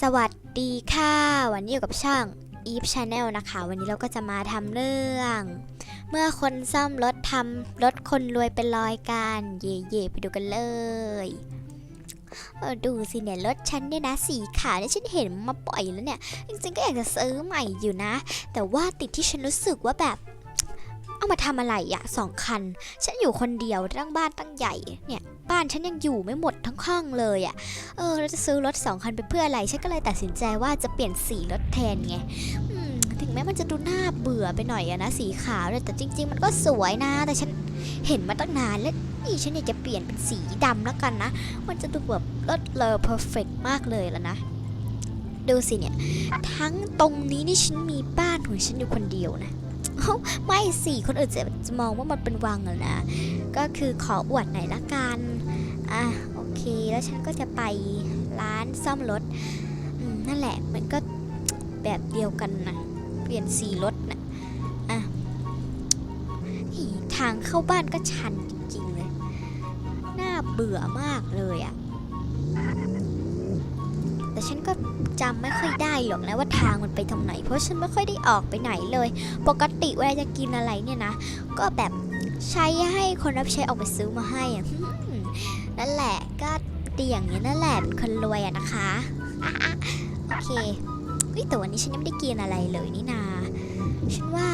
สวัสดีค่ะ วันนี้อยู่กับช่าง Eve Channel นะคะ วันนี้เราก็จะมาทำเรื่อง เมื่อคนซ่อมรถทำรถคนรวยเป็นรอยกัน เย่เย่ๆไปดูกันเลยเออดูสิเนี่ยรถฉันเนี่ยนะสีขาวเนี่ยฉันเห็นมาปล่อยแล้วเนี่ย จริงๆก็อยากจะซื้อใหม่อยู่นะ แต่ว่าติดที่ฉันรู้สึกว่าแบบ เอามาทำอะไรอะสองคัน ฉันอยู่คนเดียวตั้งบ้านตั้งใหญ่ เนี่ย บ้านฉันยังอยู่ไม่หมดทั้งห้องเลยอะเออเราจะซื้อรถสองคันไปเพื่ออะไร ฉันก็เลยตัดสินใจว่าจะเปลี่ยนสีรถแทนไงถึงแม้มันจะดูน่าเบื่อไปหน่อยอะนะสีขาวแต่จริง ๆ มันก็สวยนะ แต่ฉันเห็นมาตั้งนานแล้วนี่ฉันอยากจะเปลี่ยนเป็นสีดำแล้วกันนะ มันจะดูแบบรถเลอเพอร์เฟกมากเลยแล้วนะดูสิเนี่ย ทั้งตรงนี้นี่ฉันมีบ้านของฉันอยู่คนเดียวนะ ไม่สิคนอื่นจะจะมองว่ามันเป็นวังอะนะ ก็คือขออวดหน่อยละกัน อะโอเค แล้วฉันก็จะไปร้านซ่อมรถนั่นแหละมันก็แบบเดียวกันนะ เปลี่ยนสีรถนะอะอีทางเข้าบ้านก็ชันจริงๆเลย น่าเบื่อมากเลยอะ แต่ฉันก็จำไม่ค่อยได้หรอกนะว่าทางมันไปทางไหน เพราะฉันไม่ค่อยได้ออกไปไหนเลย ปกติเวลาจะกินอะไรเนี่ยนะ ก็แบบใช้ให้คนรับใช้ออกไปซื้อมาให้อะนั่นแหละก็ดีอย่างนี้นั่นแหละเป็นคนรวยอะนะคะโอเคแต่วันนี้ฉันยังไม่ได้กินอะไรเลยนี่นา ฉันว่า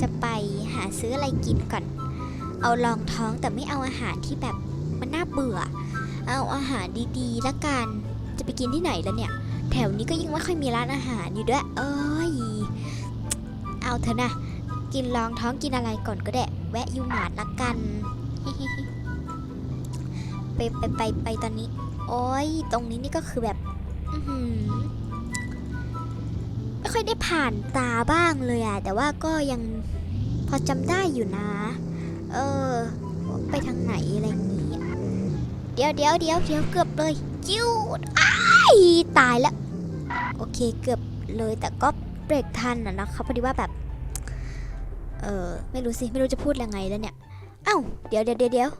จะไปหาซื้ออะไรกินก่อน เอารองท้องแต่ไม่เอาอาหารที่แบบมันน่าเบื่อ เอาอาหารดีๆละกัน จะไปกินที่ไหนแล้วเนี่ย แถวนี้ก็ยิ่งไม่ค่อยมีร้านอาหารอยู่ด้วยเอ้ย เอาเถอะนะ กินรองท้องกินอะไรก่อนก็ได้แวะยูมาร์ทละกัน ไปไปไปไปตอนนี้ โอ้ย ตรงนี้นี่ก็คือแบบไม่ค่อยได้ผ่านตาบ้างเลยอะแต่ว่าก็ยังพอจำได้อยู่นะ เออ ไปทางไหนอะไรอย่างเงี้อะ เดี๋ยวเดี๋ยวเดี๋ยวเดี๋ยวเกือบเลยจิ้วอ้ายตายแล้ว โอเคเกือบเลยแต่ก็เบรกทันอะนะคะพอดีว่าแบบ เออไม่รู้สิไม่รู้จะพูดยังไงแล้วเนี่ยเอ้าเดี๋ยวเดี๋ยวเดี๋ยวเดี๋ยว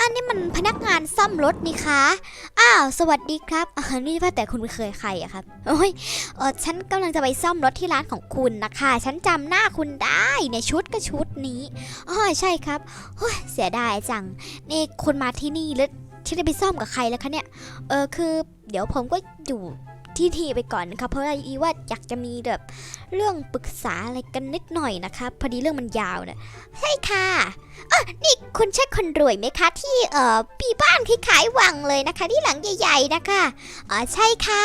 อันนี้มันพนักงานซ่อมรถนี่คะอ้าวสวัสดีครับอ่านี่ว่าแต่คุณเคยใครอะครับโอ้ยเออฉันกำลังจะไปซ่อมรถที่ร้านของคุณนะคะ ฉันจำหน้าคุณได้เนี่ยชุดก็ชุดนี้อ๋อใช่ครับโอ้ยเสียดายจังนี่คุณมาที่นี่แล้ว ที่ได้ไปซ่อมกับใครแล้วคะเนี่ย เออคือ เดี๋ยวผมก็อยู่ที่ที่ไปก่อนนะครับเพราะว่าอีว่าอยากจะมีแบบเรื่องปรึกษาอะไรกันนิดหน่อยนะคะ พอดีเรื่องมันยาวเนี่ยใช่ค่ะอะนี่คุณใช่คนรวยไหมคะ ที่เอ่อปีบ้านคล้ายๆวังเลยนะคะที่หลังใหญ่ๆนะคะอ๋อใช่ค่ะ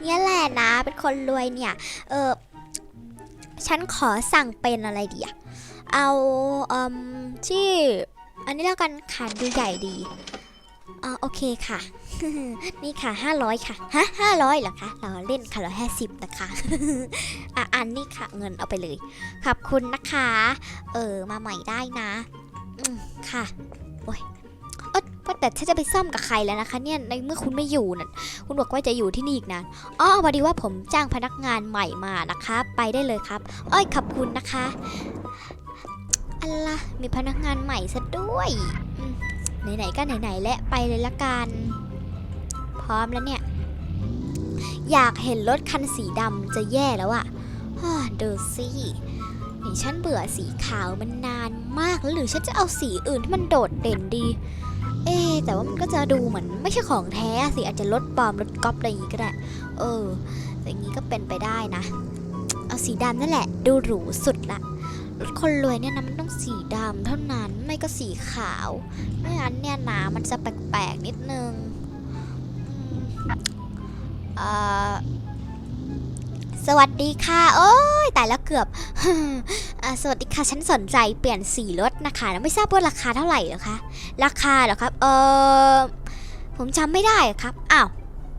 เนี่ยแหละนะเป็นคนรวยเนี่ย เออฉันขอสั่งเป็นอะไรดีอะเอาเอ่มที่อันนี้แล้วกันค่ะดูใหญ่ดี อ่าโอเคค่ะ นี่ค่ะ 500 ค่ะ ฮะ 500เหรอคะ เราเล่นค่ะเราแค่สิบนะคะ อะ อันนี้ค่ะเงินเอาไปเลย ขอบคุณนะคะ เออ มาใหม่ได้นะค่ะ โอ้ยว่าแต่ถ้าจะไปซ่อมกับใครแล้วนะคะ เนี่ยในเมื่อคุณไม่อยู่น่ะคุณบอกว่าจะอยู่ที่นี่อีกนานอ๋อพอดีว่าผมจ้างพนักงานใหม่มานะคะ ไปได้เลยครับอ้อยขอบคุณนะคะอัลละมีพนักงานใหม่ซะด้วย ไหนๆก็ไหนๆและไปเลยละกัน พร้อมแล้วเนี่ย อยากเห็นรถคันสีดำจะแย่แล้วอะฮ่าดูสินี่ฉันเบื่อสีขาวมันนานมากแล้วหรือฉันจะเอาสีอื่นที่มันโดดเด่นดี เอ๊แต่ว่ามันก็จะดูเหมือนไม่ใช่ของแท้สิอาจจะรถปลอมรถก๊อปอะไรอย่างงี้ก็ได้ เอออย่างงี้ก็เป็นไปได้นะ เอาสีดำนั่นแหละ ดูหรูสุดละ รถคนรวยเนี่ยนะมันต้องสีดำเท่านั้นไม่ก็สีขาวไม่งั้นเนี่ยนะมันจะแปลกๆนิดนึงสวัสดีค่ะ โอ้ยแต่แล้วเกือบอสวัสดีค่ะ ฉันสนใจเปลี่ยนสีรถนะคะแล้วไม่ทราบว่าราคาเท่าไหร่หรอคะ ราคาเหรอครับ เออผมจำไม่ได้ครับ อ้าว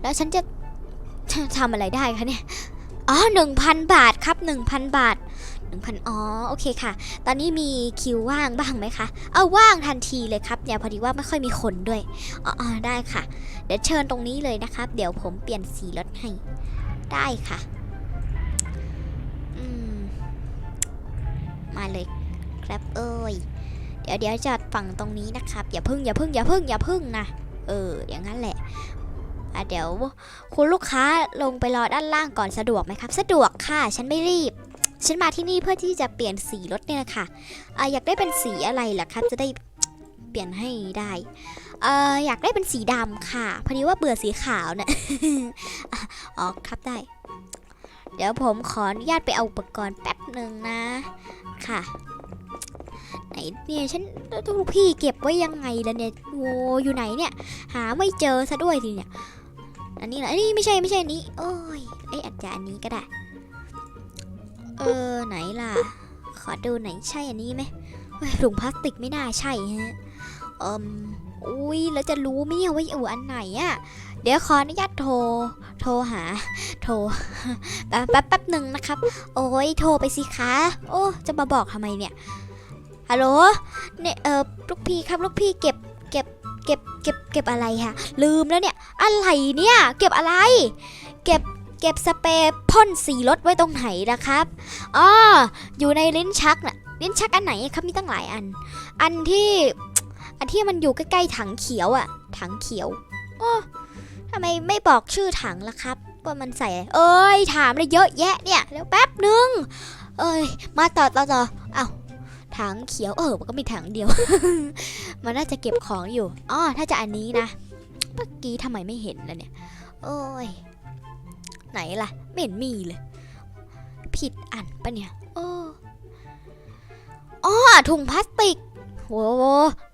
แล้วฉันจะทำอะไรได้คะเนี่ย อ๋อหนึ่งพันบาทครับหนึ่งพันบาท หนึ่งพันอ๋อ โอเคค่ะ ตอนนี้มีคิวว่างบ้างไหมคะ เอาว่างทันทีเลยครับเนี่ยพอดีว่าไม่ค่อยมีคนด้วย อ๋อได้ค่ะ เดี๋ยวเชิญตรงนี้เลยนะครับ เดี๋ยวผมเปลี่ยนสีรถให้ ได้ค่ะ อืม มาเลยครับเอ้ย เดี๋ยวเดี๋ยวจอดฝั่งตรงนี้นะครับ อย่าพึ่งอย่าพึ่งอย่าพึ่งอย่าพึ่งนะ เออ อย่างนั้นแหละเดี๋ยวคุณลูกค้าลงไปรอด้านล่างก่อนสะดวกไหมครับ สะดวกค่ะ ฉันไม่รีบ ฉันมาที่นี่เพื่อที่จะเปลี่ยนสีรถเนี่ยนะคะอะอยากได้เป็นสีอะไรล่ะครับจะได้เปลี่ยนให้ได้เอออยากได้เป็นสีดำค่ะ พอดีว่าเบื่อสีขาวนะอะอ๋อครับได้ เดี๋ยวผมขออนุญาตไปเอาอุปกรณ์แป๊บหนึ่งนะ ค่ะ ไหนเนี่ยฉันทุกพี่เก็บไว้ยังไงล่ะเนี่ยโวอยู่ไหนเนี่ย หาไม่เจอซะด้วยทีเนี่ย อันนี้เหรออันนี้ไม่ใช่ไม่ใช่อันนี้ โอ้ยไอยอาจจะอันนี้ก็ได้ เออไหนล่ะ ขอดูไหนใช่อันนี้ไหมถุงพลาสติกไม่น่าใช่ฮะอืมอุ้ยแล้วจะรู้ไหมเนี่ยว่าอยู่อันไหนอะเดี๋ยวขออนุญาตโทร โทรหา โทรแป๊บแป๊บแป๊บหนึ่งนะครับ โอ้ยโทรไปสิคะ โอ้จะมาบอกทำไมเนี่ยฮัลโหลเนี่ยเออลูกพี่ครับลูกพี่เก็บเก็บเก็บเก็บเก็บอะไรคะลืมแล้วเนี่ยอะไรเนี่ย เก็บอะไร เก็บ เก็บสเปรย์พ่นสีรถไว้ตรงไหนนะครับอ๋ออยู่ในลิ้นชักน่ะลิ้นชักอันไหนครับมีตั้งหลายอัน อันที่อันที่มันอยู่ใกล้ๆถังเขียวอะถังเขียวโอ้ทำไมไม่บอกชื่อถังล่ะครับว่ามันใส่ เอ้ยถามเลยเยอะแยะเนี่ยเดี๋ยวแป๊บหนึ่งเอ้ย มาต่อต่อต่อเอ้าถังเขียวเออมันก็มีถังเดียว มันน่าจะเก็บของอยู่อ๋อถ้าจะอันนี้นะเมื่อกี้ทำไมไม่เห็นล่ะเนี่ย โอ้ย ไหนล่ะไม่เห็นมีเลย ผิดอันปะเนี่ยโอ้อ๋อถุงพลาสติกโห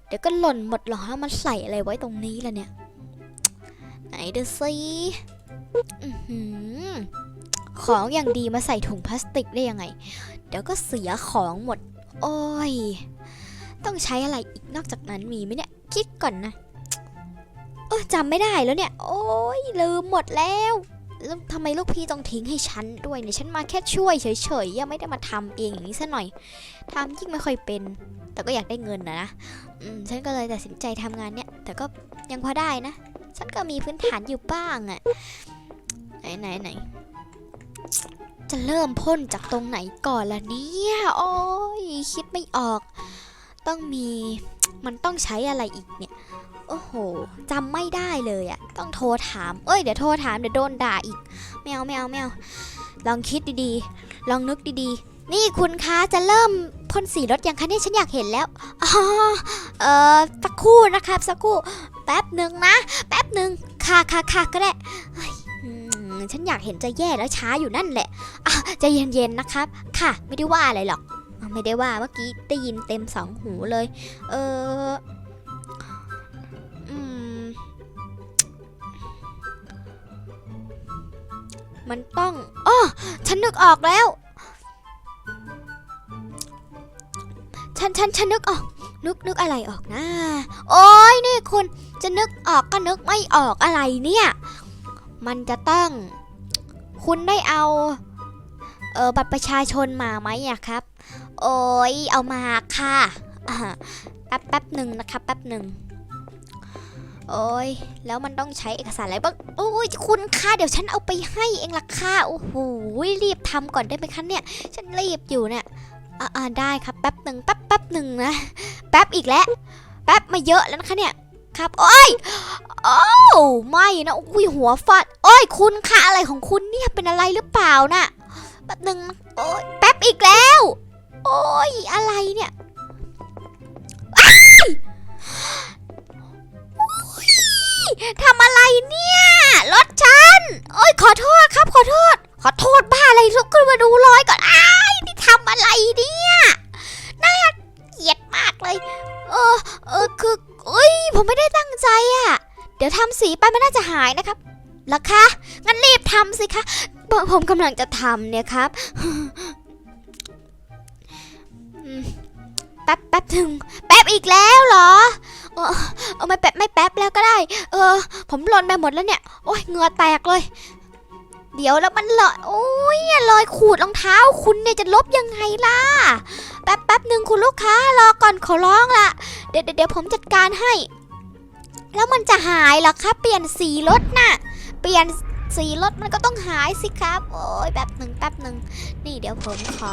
เดี๋ยวก็หล่นหมดหรอกแล้วมันใส่อะไรไว้ตรงนี้ล่ะเนี่ย ไหนเดูสิของอย่างดีมาใส่ถุงพลาสติกได้ยังไง เดี๋ยวก็เสียของหมด โอ้ย ต้องใช้อะไรอีกนอกจากนั้นมีไหมเนี่ย คิดก่อนนะ เออจำไม่ได้แล้วเนี่ย โอ้ยลืมหมดแล้ว แล้วทำไมลูกพี่ต้องทิ้งให้ฉันด้วยเนี่ยฉันมาแค่ช่วยเฉยๆยังไม่ได้มาทำเองอย่างนี้ซะหน่อยทำยิ่งไม่ค่อยเป็น แต่ก็อยากได้เงินนะนะฉันก็เลยตัดสินใจทำงานเนี่ย แต่ก็ยังพอได้นะ ฉันก็มีพื้นฐานอยู่บ้างอะไหนไหนไหนจะเริ่มพ่นจากตรงไหนก่อนล่ะเนี่ยโอ้ยคิดไม่ออก ต้องมีมันต้องใช้อะไรอีกเนี่ย อ้โหจำไม่ได้เลยอะต้องโทรถาม เอ้ยเดี๋ยวโทรถามเดี๋ยวโดนด่าอีกไม่เอาไม่เอาไม่เอาลองคิดดีๆ ลองนึกดีๆ นี่คุณคะจะเริ่มพ่นสีรถยังคะเนี่ยฉันอยากเห็นแล้วอ๋อเออสักคู่นะครับสักคู่แป๊บหนึ่งนะ แป๊บหนึ่งค่ะค่ะค่ะก็ได้ฉันอยากเห็นจะแย่แล้วช้าอยู่นั่นแหละะจะเย็นๆนะครับ ค่ะ ไม่ได้ว่าอะไรหรอก ไม่ได้ว่าเมื่อกี้ได้ยินเต็มสองหูเลย เอออื มันต้องอ๋อฉันนึกออกแล้ว ฉันฉันฉันนึกออก นึกนึกอะไรออกนะ โอ้ยนี่คุณจะนึกออกก็นึกไม่ออกอะไรเนี่ย มันจะต้อง คุณได้เอา เออบัตรประชาชนมาไหมอะครับ โอ้ยเอามาค่ะแป๊บแป๊บหนึ่งนะครับแป๊บหนึ่ง โอ้ยแล้วมันต้องใช้เอกสารอะไรบ้างโอ้ยคุณค่ะเดี๋ยวฉันเอาไปให้เองละค่ะโอ้โหรีบทำก่อนได้ไหมคะเนี่ย ฉันรีบอยู่เนี่ยอ่าได้ครับแป๊บหนึ่งแป๊บแป๊บหนึ่งนะแป๊บอีกแล้วแป๊บมาเยอะแล้วนะคะเนี่ยครับโอ้ยโอ้ไม่นะอุ้ยหัวฟาดโอ้ยคุณค่ะอะไรของคุณเนี่ยเป็นอะไรหรือเปล่าน่ะแป๊บหนึ่งโอ้ยแป๊บอีกแล้ว โอ้ยอะไรเนี่ย ขอโทษครับ ขอโทษ ขอโทษบ้าอะไรลุกขึ้นมาดูรอยก่อนอ้ายนี่ทำอะไรเนี่ยน่าเกลียดมากเลย เออเออคือเอ้ยผมไม่ได้ตั้งใจอะเดี๋ยวทำสีไปมันน่าจะหายนะครับเหรอคะงั้นรีบทำสิคะผมกำลังจะทำเนี่ยครับแป๊บแป๊บหนึ่งแป๊บอีกแล้วเหรอเออเออไม่แป๊บไม่แป๊บแล้วก็ได้ เออ ผมหล่นไปหมดแล้วเนี่ย โอ้ยเหงื่อแตกเลย เดี๋ยวแล้วมันเลอะโอ้ยรอยขูดรองเท้าคุณเนี่ยจะลบยังไงล่ะ แป๊บแป๊บหนึ่งคุณลูกค้ารอก่อนขอร้องละเดี๋ยวเดี๋ยวผมจัดการให้ แล้วมันจะหายเหรอครับเปลี่ยนสีรถน่ะ เปลี่ยนสีรถมันก็ต้องหายสิครับ โอ้ยแป๊บหนึ่งแป๊บหนึ่งนี่เดี๋ยวผมขอ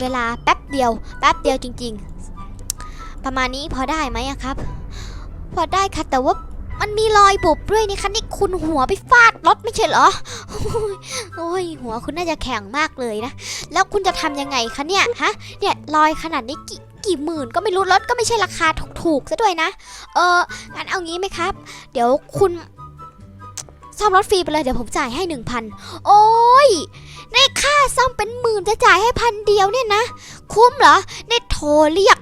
เวลาแป๊บเดียว แป๊บเดียวจริง ๆ ประมาณนี้พอได้ไหมครับ พอได้ค่ะแต่ว่า มันมีรอยบุบด้วยนี่คะนี่คุณหัวไปฟาดรถไม่ใช่เหรอ โอ้ยโยหัวคุณน่าจะแข็งมากเลยนะ แล้วคุณจะทำยังไงคะเนี่ยฮะ เนี่ยรอยขนาดนี้กี่กี่หมื่นก็ไม่รู้รถก็ไม่ใช่ราคาถูกๆซะด้วยนะ เอองั้นเอางี้ไหมครับ เดี๋ยวคุณซ่อมรถฟรีไปเลยเดี๋ยวผมจ่ายให้หนึ่งพันโอ้ยในค่าซ่อมเป็นหมื่นจะจ่ายให้พันเดียวเนี่ยนะ คุ้มเหรอเนี่ยโทรเรียก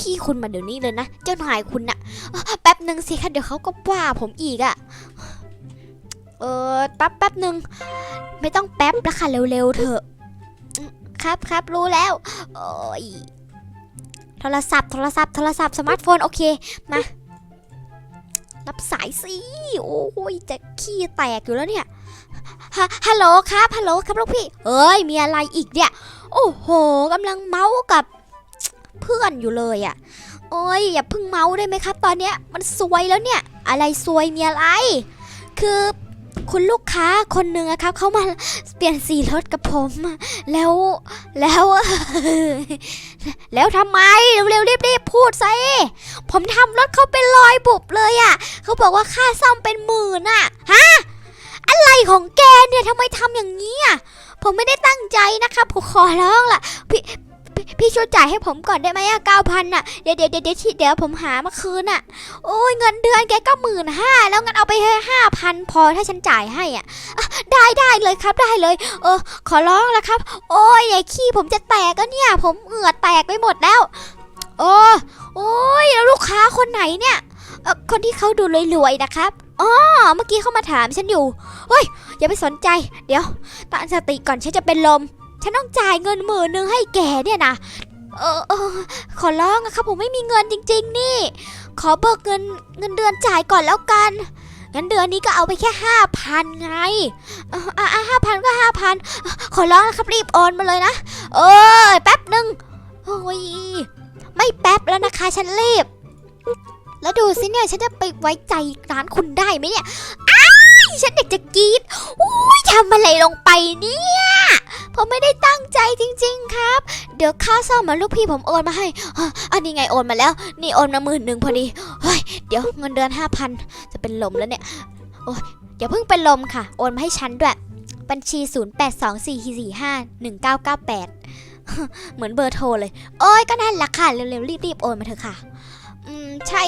พี่คุณมาเดี๋ยวนี้เลยนะ เจ้านายคุณน่ะเอ่อแป๊บหนึ่งสิคะเดี๋ยวเขาก็ว่าผมอีกอะเออแป๊บแป๊บหนึ่งไม่ต้องแป๊บละค่ะเร็วๆเถอะครับครับรู้แล้วโอ้ยโทรศัพท์โทรศัพท์โทรศัพท์สมาร์ทโฟนโอเคมารับสายสิโอ้ยจะขี้แตกอยู่แล้วเนี่ยฮัลโหลครับฮัลโหลครับลูกพี่เอ้ยมีอะไรอีกเนี่ยโอ้โหกำลังเมาส์กับ เพื่อนอยู่เลยอะ่ะ โอ้ยอย่าพิ่งเมาได้ไหมครับ ตอนเนี้ยมันซวยแล้วเนี่ย อะไรซวยมีอะไร คือคุณลูกค้าคนหนึ่งอะครับเขามาเปลี่ยนสีรถกับผม แล้วแล้วแล้วทำไมเร็วๆรีบๆพูดสิผมทำรถเขาเป็นรอยบุบเลยอะเขาบอกว่าค่าซ่อมเป็นหมื่นอะฮะอะไรของแกเนี่ยทำไมทำอย่างนี้อะผมไม่ได้ตั้งใจนะครับผมขอร้องล่ะพี่ พี่ช่วยจ่ายให้ผมก่อนได้ไหมอะเก้าพันอะเดี๋ยวเดี๋ยวเดี๋ยวเดี๋ยวผมหามาคืนอะโอ้ยเงินเดือนแกก็หมื่นห้าแล้วงั้นเอาไปให้ห้าพันพอถ้าฉันจ่ายให้อะอะได้ได้เลยครับได้เลย เออ ขอร้องแล้วครับ โอ้ยไอ้ขี้ผมจะแตกก็เนี่ย ผมเหงื่อแตกไปหมดแล้วโอ้โอ้ยแล้วลูกค้าคนไหนเนี่ยคนที่เขาดูรวยๆนะครับอ๋อเมื่อกี้เขามาถามฉันอยู่เฮ้ยอย่าไปสนใจ เดี๋ยวตั้งสติก่อนฉันจะเป็นลม ฉันต้องจ่ายเงินหมื่นหนึ่งให้แกเนี่ยนะเออเออขอร้องอะครับผมไม่มีเงินจริง ๆ นี่ ขอเบิกเงินเงินเดือนจ่ายก่อนแล้วกันงั้นเดือนนี้ก็เอาไปแค่ห้าพันไงเอออะห้าพันก็ห้าพันขอร้องนะครับรีบโอนมาเลยนะเออแป๊บหนึ่งโอ้ยไม่แป๊บแล้วนะคะฉันรีบ แล้วดูสิเนี่ยฉันจะไปไว้ใจร้านคุณได้ไหมเนี่ยอ้าย ฉันอยากจะกรีดอุ้ยทำอะไรลงไปเนี่ยผมไม่ได้ตั้งใจจริง ๆ ครับ เดี๋ยวค่าซ่อมมาลูกพี่ผมโอนมาให้อันนี้ไงโอนมาแล้ว นี่โอนมาหมื่นหนึ่งพอดีเฮ้ยเดี๋ยวเงินเดือนห้าพันจะเป็นลมแล้วเนี่ยโอ้ยอย่าเพิ่งเป็นลมค่ะ โอนมาให้ฉันด้วย บัญชี 0 8 2 4 4 5 1 9 9 8 เหมือนเบอร์โทรเลย โอ้ยก็นั่นแหละค่ะ เร็วๆรีบๆโอนมาเถอะค่ะ อืมใช่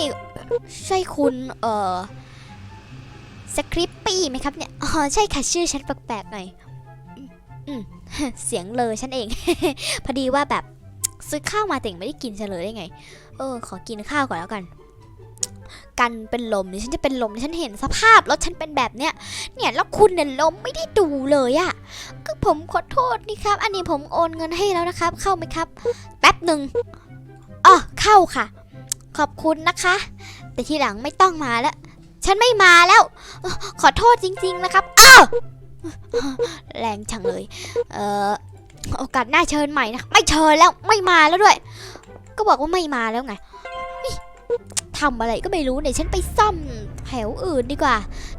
ใช่คุณ เอ่อ สคริปปี้ไหมครับเนี่ย อ๋อ ใช่ค่ะ ชื่อฉันแปลกๆหน่อย อืมเสียงเลยฉันเอง พอดีว่าแบบซื้อข้าวมาแต่งไม่ได้กินเฉลยได้ไง เออ ขอกินข้าวก่อนแล้วกัน กันเป็นลมเนี่ยฉันจะเป็นลมเนี่ยฉันเห็นสภาพรถฉันเป็นแบบเนี้ย เนี่ยแล้วคุณเนี่ยลมไม่ได้ดูเลยอะก็ผมขอโทษนี่ครับ อันนี้ผมโอนเงินให้แล้วนะครับ เข้าไหมครับ แป๊บหนึ่งอ๋อเข้าค่ะ ขอบคุณนะคะ แต่ทีหลังไม่ต้องมาแล้ว ฉันไม่มาแล้ว ขอโทษจริง ๆ นะครับ อ้าว แรงจังเลย เออโอกาสหน้าเชิญใหม่นะ ไม่เชิญแล้ว ไม่มาแล้วด้วย ก็บอกว่าไม่มาแล้วไงทำอะไรก็ไม่รู้เดี๋ยวฉันไปซ่อมแถวอื่นดีกว่า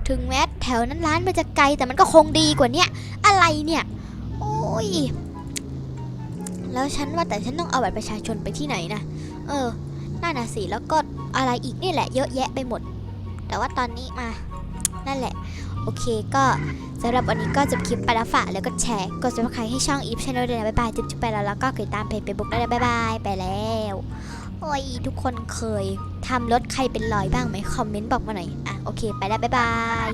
ถึงแม้แถวนั้นร้านมันจะไกลแต่มันก็คงดีกว่าเนี้ยอะไรเนี่ย โอ้ย แล้วฉันว่าแต่ฉันต้องเอาบัตรประชาชนไปที่ไหนนะ เออน่าน่ะสิแล้วก็อะไรอีกนี่แหละเยอะแยะไปหมด แต่ว่าตอนนี้มานั่นแหละ โอเคก็สำหรับวันนี้ก็จบคลิปไปแล้วฝากแล้วก็แชร์ กด subscribe ให้ช่องอีฟชาแนลได้วยนะ บ๊ายบายจุ๊บจุ๊บไปแล้ว แล้วก็ติดตามเพจเฟซบุ๊กได้เลยบ๊ายบาย ไปแล้ว โอ้ย ทุกคนเคยทำรถใครเป็นรอยบ้างไหมคอมเมนต์บอกมาหน่อย อะ โอเค ไปแล้ว บ๊ายบาย